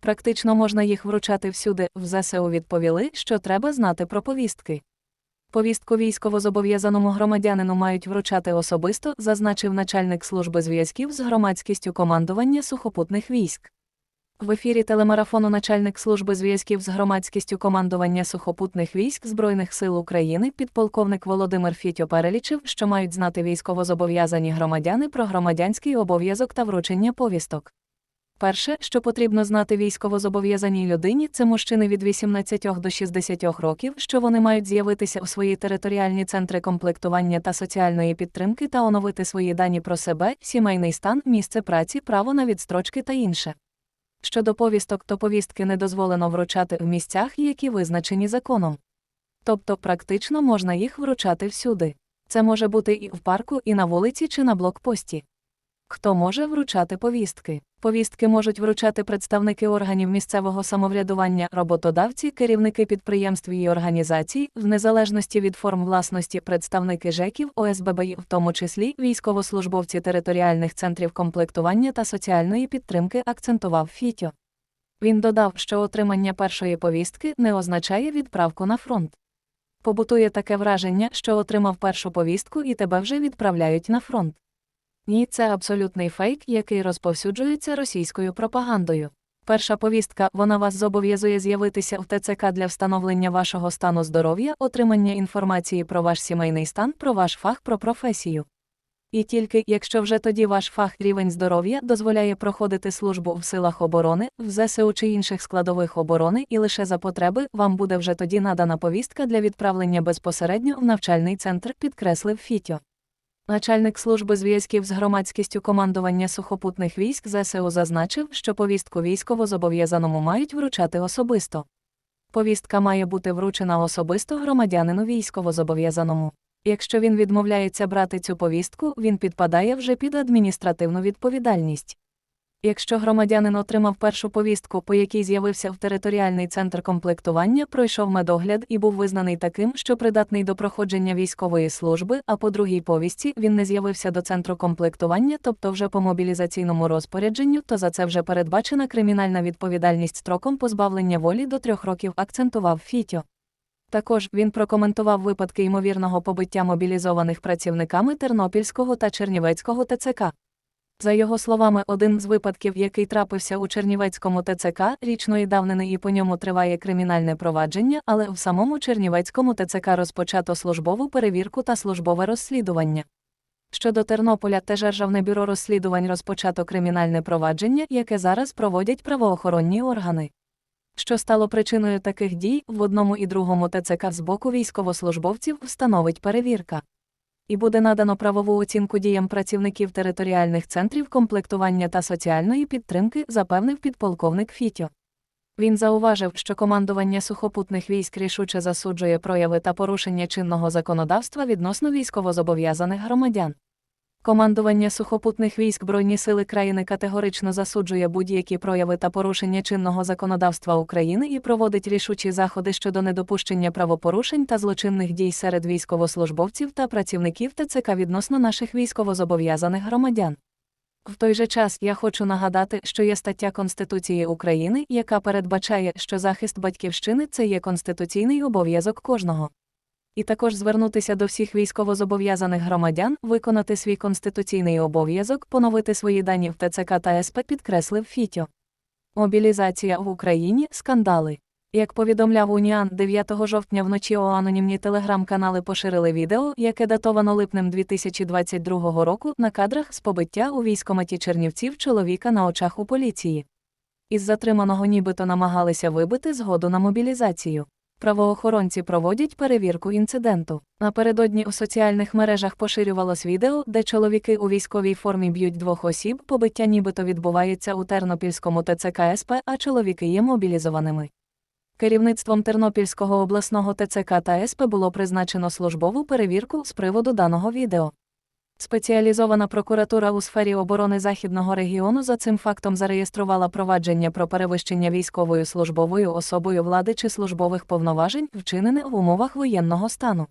Практично можна їх вручати всюди. В ЗСУ відповіли, що треба знати про повістки. Повістку військовозобов'язаному громадянину мають вручати особисто, зазначив начальник служби зв'язків з громадськістю командування сухопутних військ. В ефірі телемарафону начальник служби зв'язків з громадськістю командування сухопутних військ Збройних сил України підполковник Володимир Фітьо перелічив, що мають знати військовозобов'язані громадяни про громадянський обов'язок та вручення повісток. Перше, що потрібно знати військовозобов'язаній людині, це мужчини від 18 до 60 років, що вони мають з'явитися у свої територіальні центри комплектування та соціальної підтримки та оновити свої дані про себе, сімейний стан, місце праці, право на відстрочки та інше. Щодо повісток, то повістки не дозволено вручати в місцях, які визначені законом. Тобто, практично можна їх вручати всюди. Це може бути і в парку, і на вулиці, чи на блокпості. Хто може вручати повістки? Повістки можуть вручати представники органів місцевого самоврядування, роботодавці, керівники підприємств і організацій, в незалежності від форм власності, представники ЖЕКів, ОСББ, в тому числі військовослужбовці територіальних центрів комплектування та соціальної підтримки, акцентував Фітьо. Він додав, що отримання першої повістки не означає відправку на фронт. Побутує таке враження, що отримав першу повістку і тебе вже відправляють на фронт. Ні, це абсолютний фейк, який розповсюджується російською пропагандою. Перша повістка вона вас зобов'язує з'явитися в ТЦК для встановлення вашого стану здоров'я, отримання інформації про ваш сімейний стан, про ваш фах, про професію. І тільки якщо вже тоді ваш фах рівень здоров'я дозволяє проходити службу в силах оборони, в ЗСУ чи інших складових оборони, і лише за потреби вам буде вже тоді надана повістка для відправлення безпосередньо в навчальний центр, підкреслив Фітьо. Начальник служби зв'язків з громадськістю командування сухопутних військ ЗСУ зазначив, що повістку військовозобов'язаному мають вручати особисто. Повістка має бути вручена особисто громадянину військовозобов'язаному. Якщо він відмовляється брати цю повістку, він підпадає вже під адміністративну відповідальність. Якщо громадянин отримав першу повістку, по якій з'явився в територіальний центр комплектування, пройшов медогляд і був визнаний таким, що придатний до проходження військової служби, а по другій повістці він не з'явився до центру комплектування, тобто вже по мобілізаційному розпорядженню, то за це вже передбачена кримінальна відповідальність строком позбавлення волі до трьох років, акцентував Фітьо. Також він прокоментував випадки ймовірного побиття мобілізованих працівниками Тернопільського та Чернівецького ТЦК. За його словами, один з випадків, який трапився у Чернівецькому ТЦК, річної давнини і по ньому триває кримінальне провадження, але в самому Чернівецькому ТЦК розпочато службову перевірку та службове розслідування. Щодо Тернополя, теж Державне бюро розслідувань розпочато кримінальне провадження, яке зараз проводять правоохоронні органи. Що стало причиною таких дій, в одному і другому ТЦК з боку військовослужбовців встановить перевірка і буде надано правову оцінку діям працівників територіальних центрів комплектування та соціальної підтримки, запевнив підполковник Фітьо. Він зауважив, що командування сухопутних військ рішуче засуджує прояви та порушення чинного законодавства відносно військовозобов'язаних громадян. Командування сухопутних військ Збройні сили країни категорично засуджує будь-які прояви та порушення чинного законодавства України і проводить рішучі заходи щодо недопущення правопорушень та злочинних дій серед військовослужбовців та працівників ТЦК відносно наших військовозобов'язаних громадян. В той же час я хочу нагадати, що є стаття Конституції України, яка передбачає, що захист батьківщини це є конституційний обов'язок кожного і також звернутися до всіх військовозобов'язаних громадян, виконати свій конституційний обов'язок, поновити свої дані в ТЦК та СП, підкреслив Фітьо. Мобілізація в Україні скандали. Як повідомляв Уніан, 9 жовтня вночі у анонімні телеграм-канали поширили відео, яке датовано липнем 2022 року на кадрах з побиття у військоматі Чернівців чоловіка на очах у поліції. Із затриманого нібито намагалися вибити згоду на мобілізацію. Правоохоронці проводять перевірку інциденту. Напередодні у соціальних мережах поширювалось відео, де чоловіки у військовій формі б'ють двох осіб, побиття нібито відбувається у Тернопільському ТЦК СП, а чоловіки є мобілізованими. Керівництвом Тернопільського обласного ТЦК та СП було призначено службову перевірку з приводу даного відео. Спеціалізована прокуратура у сфері оборони Західного регіону за цим фактом зареєструвала провадження про перевищення військовою службовою особою влади чи службових повноважень, вчинене в умовах воєнного стану.